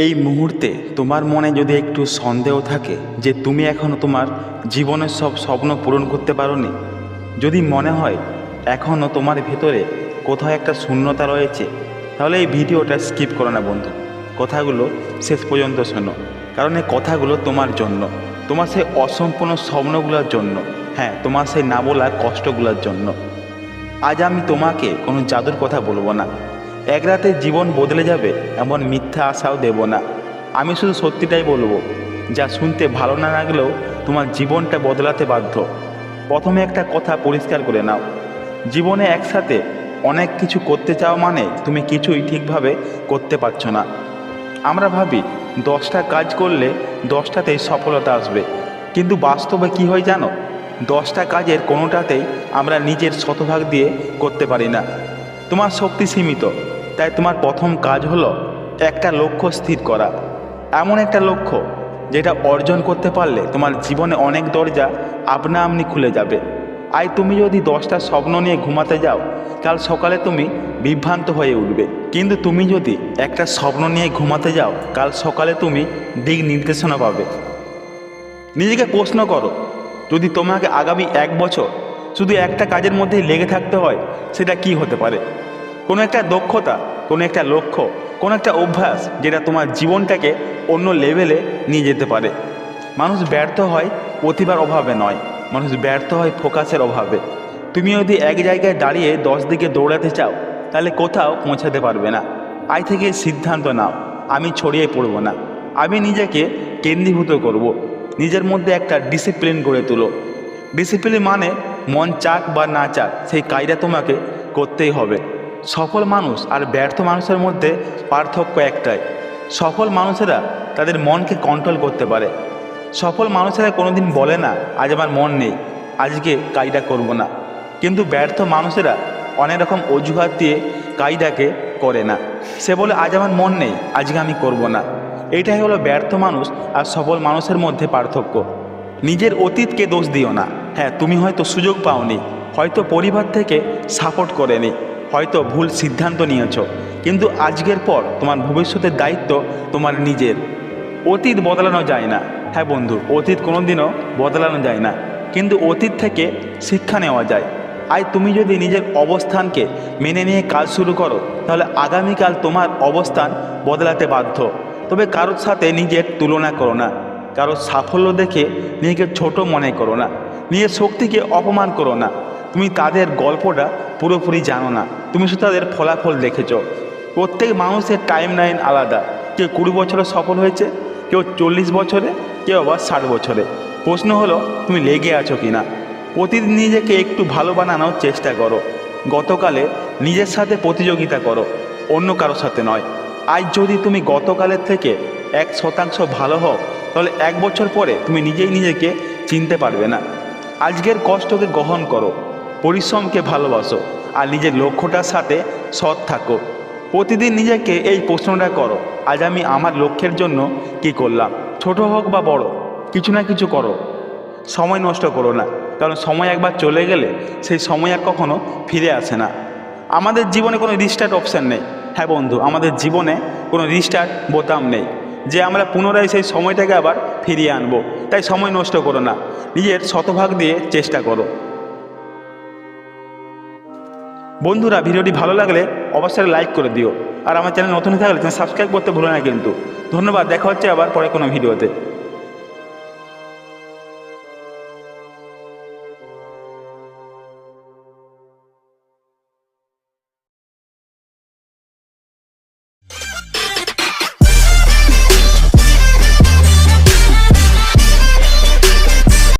এই মুহূর্তে তোমার মনে যদি একটু সন্দেহ থাকে যে তুমি এখনও তোমার জীবনের সব স্বপ্ন পূরণ করতে পারোনি, যদি মনে হয় এখনও তোমার ভেতরে কোথাও একটা শূন্যতা রয়েছে, তাহলে এই ভিডিওটা স্কিপ করো না বন্ধু। কথাগুলো শেষ পর্যন্ত শোনো, কারণ এই কথাগুলো তোমার জন্য, তোমার সেই অসম্পূর্ণ স্বপ্নগুলোর জন্য হ্যাঁ তোমার সেই না বলা কষ্টগুলোর জন্য। আজ আমি তোমাকে কোনো জাদুর কথা বলব না। এক রাতে জীবন বদলে যাবে এমন মিথ্যা আশাও দেব না। আমি শুধু সত্যিটাই বলব, যা শুনতে ভালো না লাগলেও তোমার জীবনটা বদলাতে বাধ্য। প্রথমে একটা কথা পরিষ্কার করে নাও। জীবনে একসাথে অনেক কিছু করতে চাও মানে তুমি কিছুই ঠিকভাবে করতে পারছ না। আমরা ভাবি, দশটা কাজ করলে দশটাতেই সফলতা আসবে। কিন্তু বাস্তবে কি হয় জানো? দশটা কাজের কোনোটাতেই আমরা নিজের শতভাগ দিয়ে করতে পারি না। তোমার শক্তি সীমিত। তাই তোমার প্রথম কাজ হলো একটা লক্ষ্য স্থির করা। এমন একটা লক্ষ্য যেটা অর্জন করতে পারলে তোমার জীবনে অনেক দরজা আপনা আপনি খুলে যাবে। আই তুমি যদি দশটা স্বপ্ন নিয়ে ঘুমাতে যাও কাল সকালে তুমি বিভ্রান্ত হয়ে উঠবে। কিন্তু তুমি যদি একটা স্বপ্ন নিয়ে ঘুমাতে যাও, কাল সকালে তুমি দিক নির্দেশনা পাবে। নিজেকে প্রশ্ন করো, যদি তোমাকে আগামী এক বছর শুধু একটা কাজের মধ্যেই লেগে থাকতে হয়, সেটা কি হতে পারে? কোনো একটা দক্ষতা, কোনো একটা লক্ষ্য, কোনো একটা অভ্যাস যেটা তোমার জীবনটাকে অন্য লেভেলে নিয়ে যেতে পারে। মানুষ ব্যর্থ হয় প্রতিভার অভাবে নয়, মানুষ ব্যর্থ হয় ফোকাসের অভাবে। তুমি যদি এক জায়গায় দাঁড়িয়ে দশ দিকে দৌড়াতে চাও, তাহলে কোথাও পৌঁছাতে পারবে না। আজ থেকে সিদ্ধান্ত নাও, আমি ছড়িয়ে পড়ব না। আমি নিজেকে কেন্দ্রীভূত করব। নিজের মধ্যে একটা ডিসিপ্লিন গড়ে তুলো। ডিসিপ্লিন মানে মন চাক বা না চাক, সেই কাজটা তোমাকে করতেই হবে। সফল মানুষ আর ব্যর্থ মানুষের মধ্যে পার্থক্য একটাই। সফল মানুষেরা তাদের মনকে কন্ট্রোল করতে পারে। সফল মানুষেরা কোনোদিন বলে না, আজ আমার মন নেই, আজকে কাজটা করব না। কিন্তু ব্যর্থ মানুষেরা অনেক রকম অজুহাত দিয়ে কাজটাকে করে না। সে বলে, আজ আমার মন নেই, আজকে আমি করব না। এটাই হলো ব্যর্থ মানুষ আর সফল মানুষের মধ্যে পার্থক্য। নিজের অতীতকে দোষ দিও না। হ্যাঁ তুমি হয়তো সুযোগ পাওনি, হয়তো পরিবার থেকে সাপোর্ট করেনি। হয়তো ভুল সিদ্ধান্ত নিয়েছ। কিন্তু আজকের পর তোমার ভবিষ্যতের দায়িত্ব তোমার নিজের। অতীত বদলানো যায় না। হ্যাঁ বন্ধু, অতীত কোনোদিনও বদলানো যায় না। কিন্তু অতীত থেকে শিক্ষা নেওয়া যায়। আজ তুমি যদি নিজের অবস্থানকে মেনে নিয়ে কাজ শুরু করো, তাহলে আগামীকাল তোমার অবস্থান বদলাতে বাধ্য। তবে কারোর সাথে নিজের তুলনা করো না। কারোর সাফল্য দেখে নিজেকে ছোট মনে করো না। নিজের শক্তিকে অপমান করো না। তুমি তাদের গল্পটা পুরোপুরি জানো না। তুমি শুধু তাদের ফলাফল দেখেছ। প্রত্যেক মানুষের টাইম লাইন আলাদা। কেউ কুড়ি বছরে সফল হয়েছে, কেউ চল্লিশ বছরে, কেউ আবার ষাট বছরে। প্রশ্ন হলো, তুমি লেগে আছো কি না প্রতিদিন নিজেকে একটু ভালো বানানোর চেষ্টা করো। গতকালে নিজের সাথে প্রতিযোগিতা করো, অন্য কারোর সাথে নয়। আজ যদি তুমি গতকালের থেকে এক শতাংশ ভালো হও, তাহলে এক বছর পরে তুমি নিজেই নিজেকে চিনতে পারবে না। আজকের কষ্টকে গ্রহণ করো, পরিশ্রমকে ভালোবাসো। আর নিজের লক্ষ্যটার সাথে সৎ থাকো। প্রতিদিন নিজেকে এই প্রশ্নটা করো, আজ আমি আমার লক্ষ্যের জন্য কি করলাম? ছোট হোক বা বড়, কিছু না কিছু করো। সময় নষ্ট করো না, কারণ সময় একবার চলে গেলে সেই সময় আর কখনো ফিরে আসে না। আমাদের জীবনে কোনো রিস্টার্ট অপশান নেই। হ্যাঁ বন্ধু, আমাদের জীবনে কোনো রিস্টার্ট বোতাম নেই। যে আমরা পুনরায় সেই সময়টাকে আবার ফিরিয়ে আনব। তাই সময় নষ্ট করো না। নিজের শতভাগ দিয়ে চেষ্টা করো। বন্ধুরা, ভিডিওটি ভালো লাগলে অবশ্যই লাইক করে দিও। আর আমার চ্যানেল নতুন থাকলে সাবস্ক্রাইব করতে ভুলো না কিন্তু। ধন্যবাদ, দেখা হচ্ছে আবার পরে কোনো ভিডিওতে।